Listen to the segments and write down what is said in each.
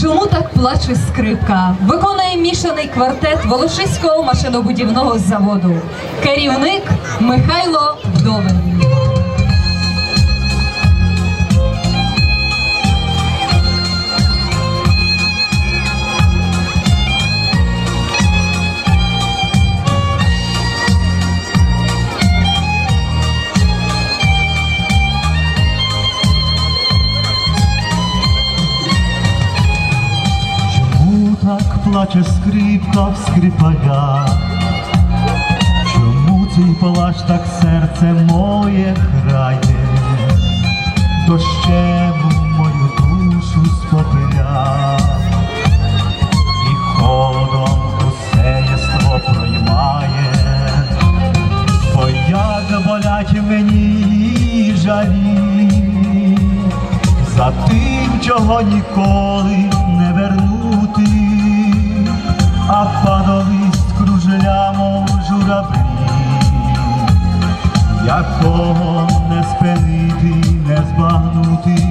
Чому так плаче скрипка? Виконує мішаний квартет Волошиського машинобудівного заводу. Керівник Михайло Вдовин. Плаче скрипка в скрипаля? Чому цей палач так серце моє крає? Дощем мою душу спопиля, і холодом усе єство проймає, бо як болять мені жалі, за тим, чого ніколи якого не спинити, не збагнути.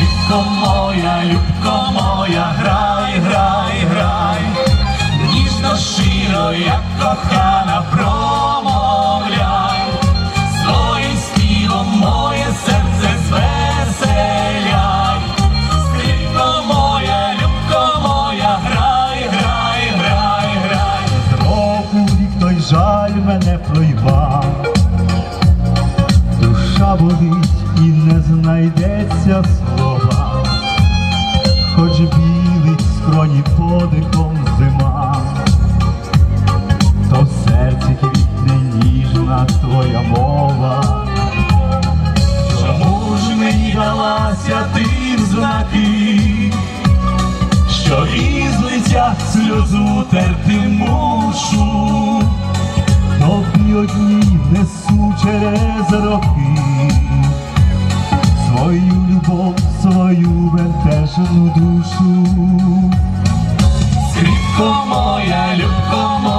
Любко моя, любко моя, грай, грай, грай, ніжно щиро, як кохана, сльозу терти мушу? Тобі одні несу через роки свою любов, свою бентежну душу. Скрипко моя, любко моя,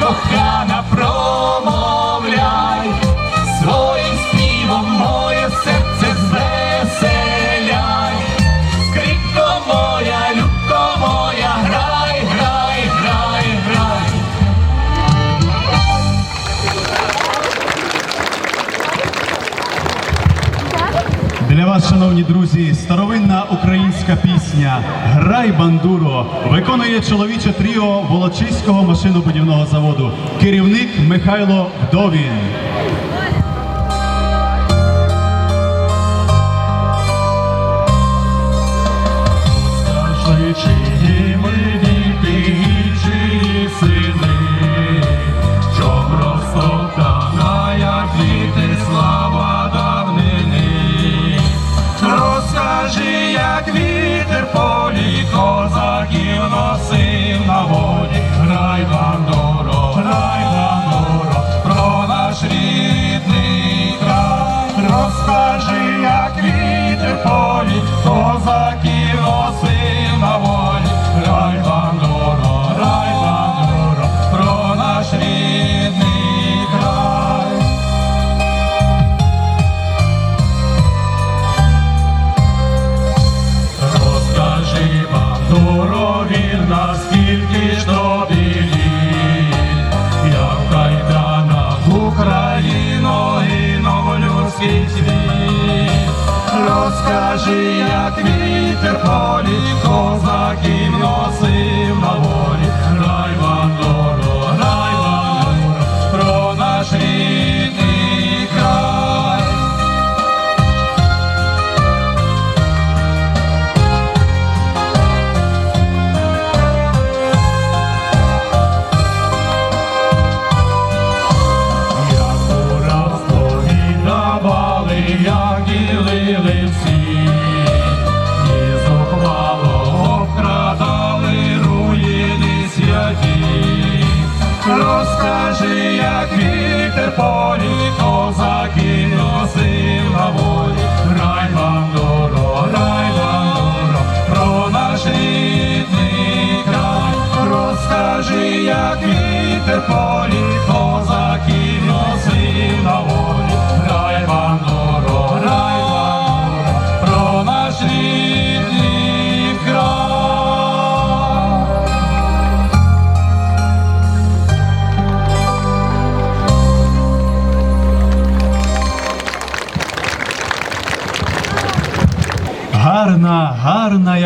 кохана, промовляй, своїм співом моє серце звеселяй. Скрипко моя, любко моя, грай, грай, грай, грай. Для вас, шановні друзі, старовинна українська пісня Грай бандуро виконує чоловіче тріо Волочиського машинобудівного заводу. Керівник Михайло Вдовін.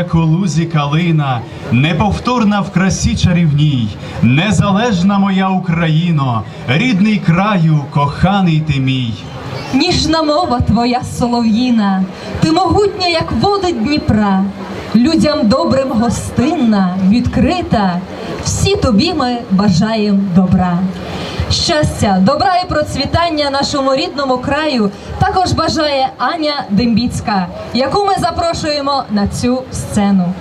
Гарна, як у лузі калина, неповторна в красі чарівній, незалежна моя Україно, рідний краю, коханий ти мій. Ніжна мова твоя солов'їна, ти могутня, як води Дніпра, людям добрим гостинна, відкрита, всі тобі ми бажаємо добра. Щастя, добра і процвітання нашому рідному краю також бажає Аня Дембіцька, яку ми запрошуємо на цю сцену.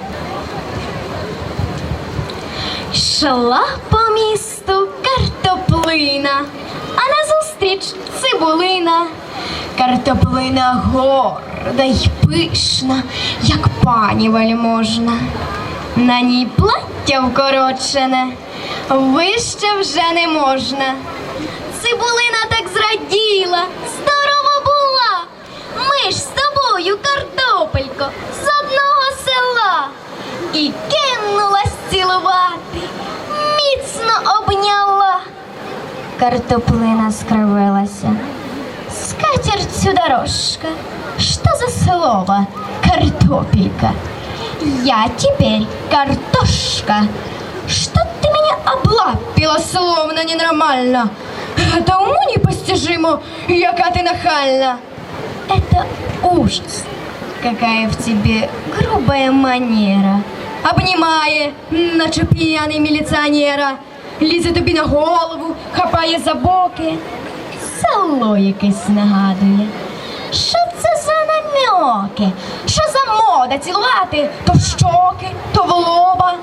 Шла по місту картоплина, а назустріч цибулина. Картоплина горда й пишна, як пані вельможна. На ній плаття вкорочене, вище вже не можна. Цибулина так зраділа, здорова була. Ми ж з тобою, картопелько, з одного села. І кинулась цілувати, міцно обняла. Картоплина скривилася. Скатертью дорожка. Что за слово? Картопелька. Я теперь картошка Что ты меня облапила, словно ненормально? Это уму непостижимо, яка ты нахальна. Это ужас. Какая в тебе грубая манера. Обнімає, наче п'яний міліціонера, лізе тобі на голову, хапає за боки. Село якесь нагадує. Що це за намьоки? Що за мода цілувати то в щоки, то в лоба?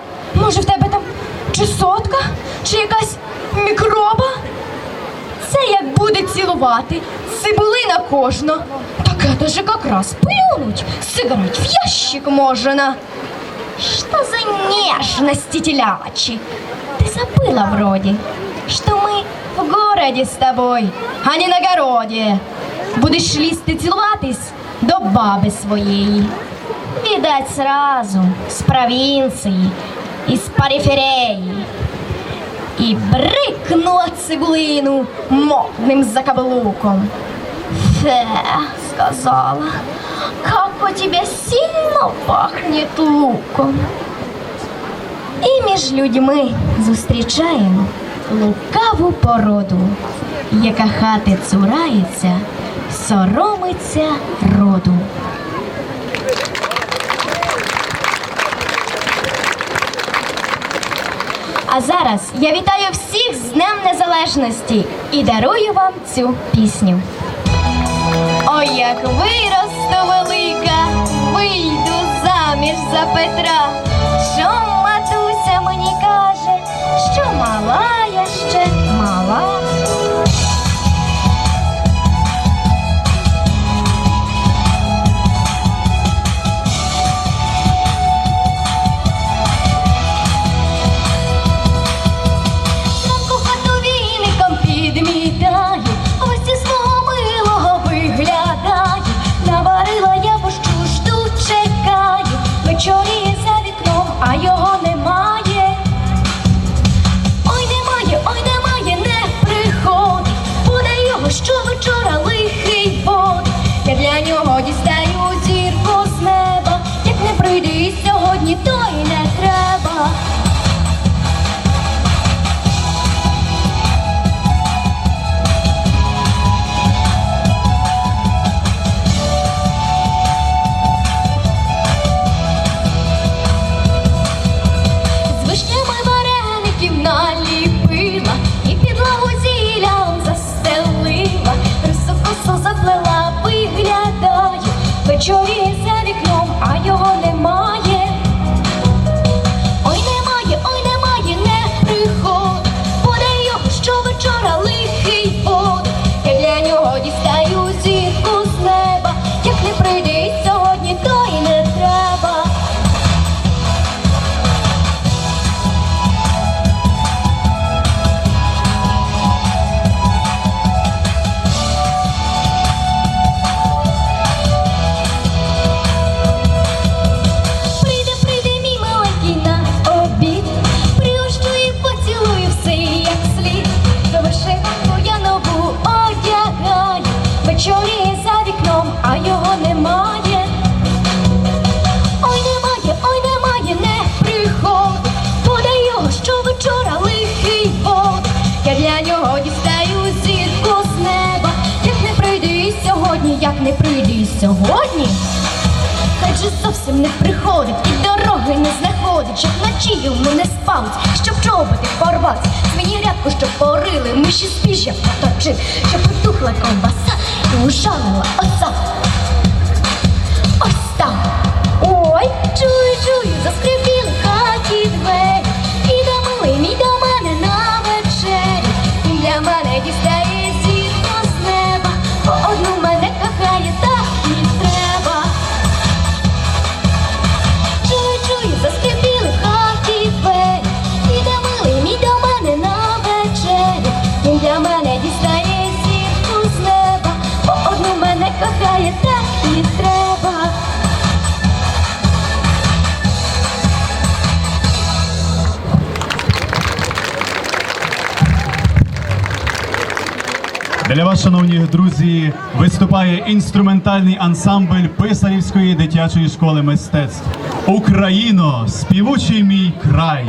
буде цілувати, цибулина кожна. Так это же как раз плюнуть, сыграть в ящик можно. Что за нежности телячьи? Ты забыла вроде, что мы в городе с тобой, а не на городе. Будеш лізти цілуватись до баби своєї. Видать сразу з провінції, із периферії. І брикнула цибулину модним закаблуком. Фе, сказала, как у тебя сильно пахнет луком. І між людьми зустрічаємо лукаву породу, яка хати цурається, соромиться роду. А зараз я вітаю всіх з Днем Незалежності і дарую вам цю пісню. Ой, як виросту велика, вийду заміж за Петра, що матуся мені каже, що мала не прийде і сьогодні. Хай же зовсім не приходить і дороги не знаходить, щоб вночі йому не спалить, щоб чоботи порвати, свої рядку, щоб порили, миші спіжжя поточив, щоб потухла ковбаса і ужалила оса. Ось так. Ой, чую, чую, друзі, виступає інструментальний ансамбль Писарівської дитячої школи мистецтв. Україно, співучий мій край.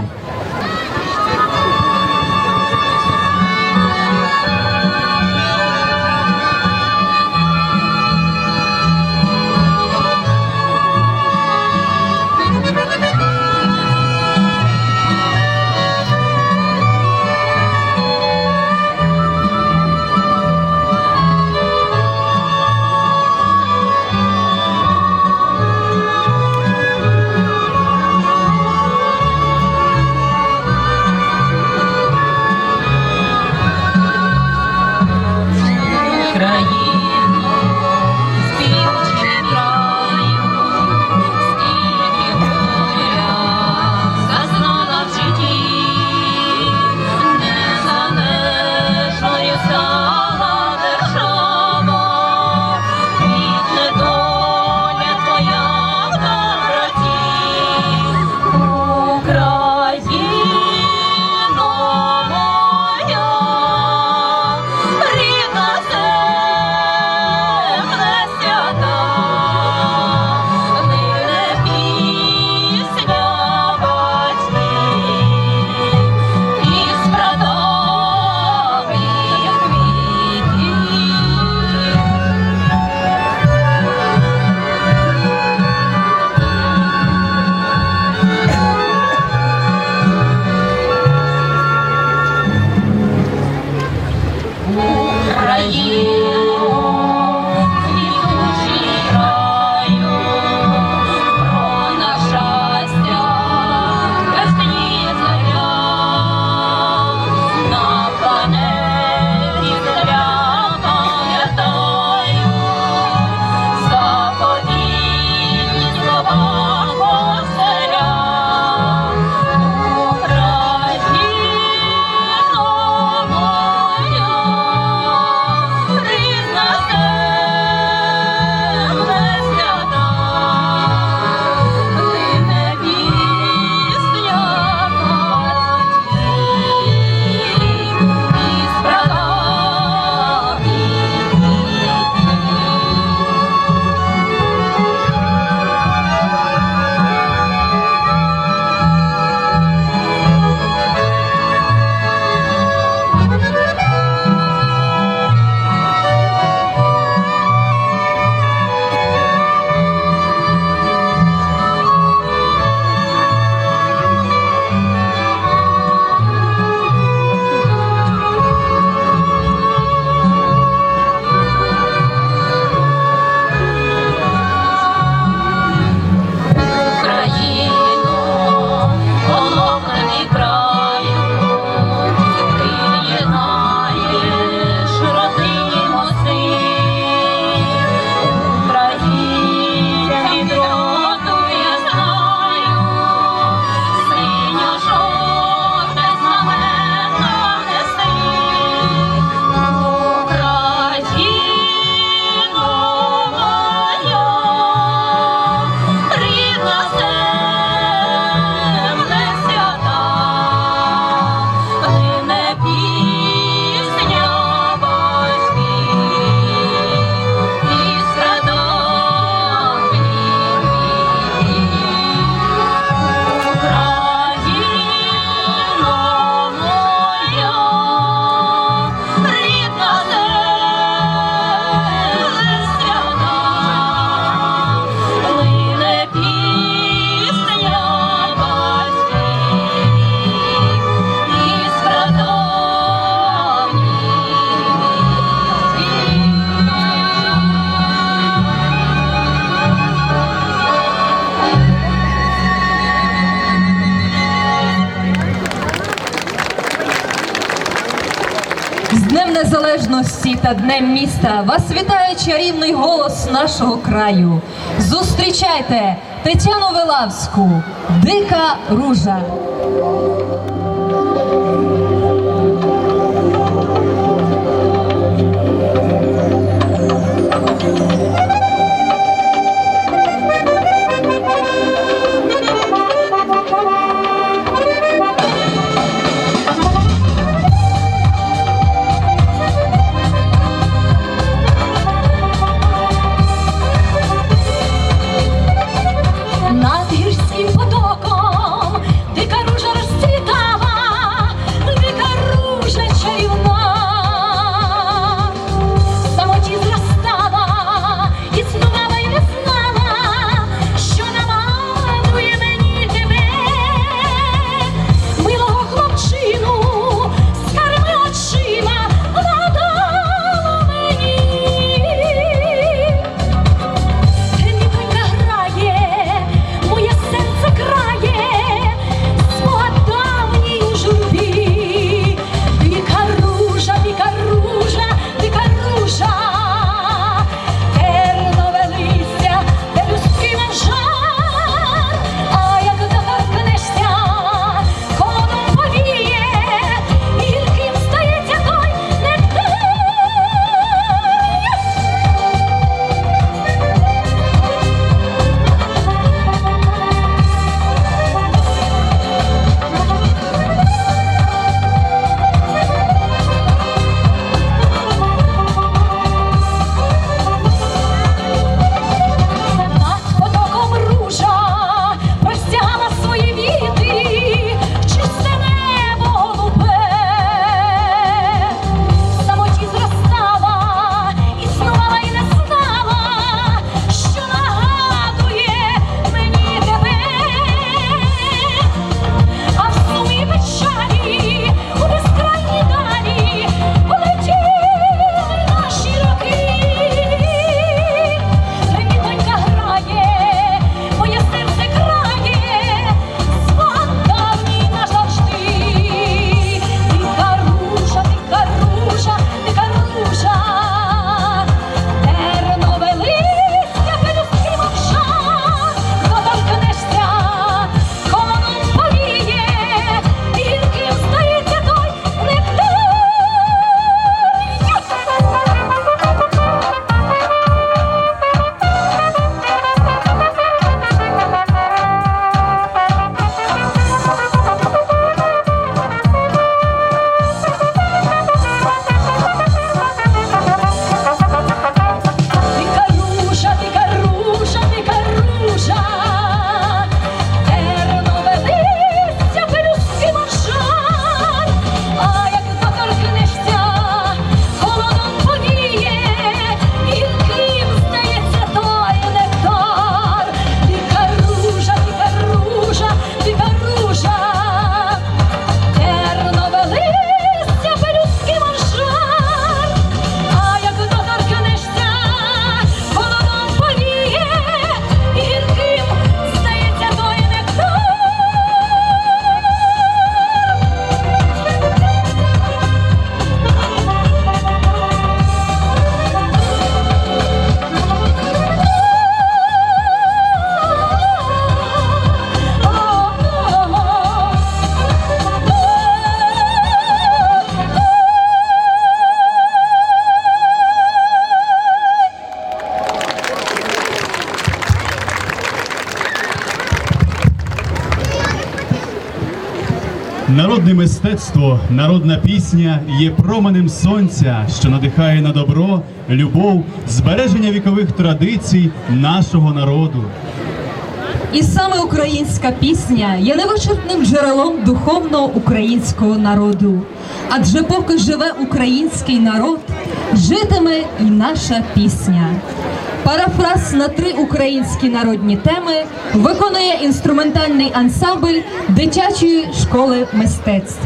Днем Незалежності та Днем міста вас вітає чарівний голос нашого краю. Зустрічайте Тетяну Велавську, Дика Ружа. Народне мистецтво, народна пісня є променем сонця, що надихає на добро, любов, збереження вікових традицій нашого народу. І саме українська пісня є невичерпним джерелом духовного українського народу. Адже поки живе український народ, житиме і наша пісня. Парафраз на три українські народні теми виконує інструментальний ансамбль дитячої школи мистецтв.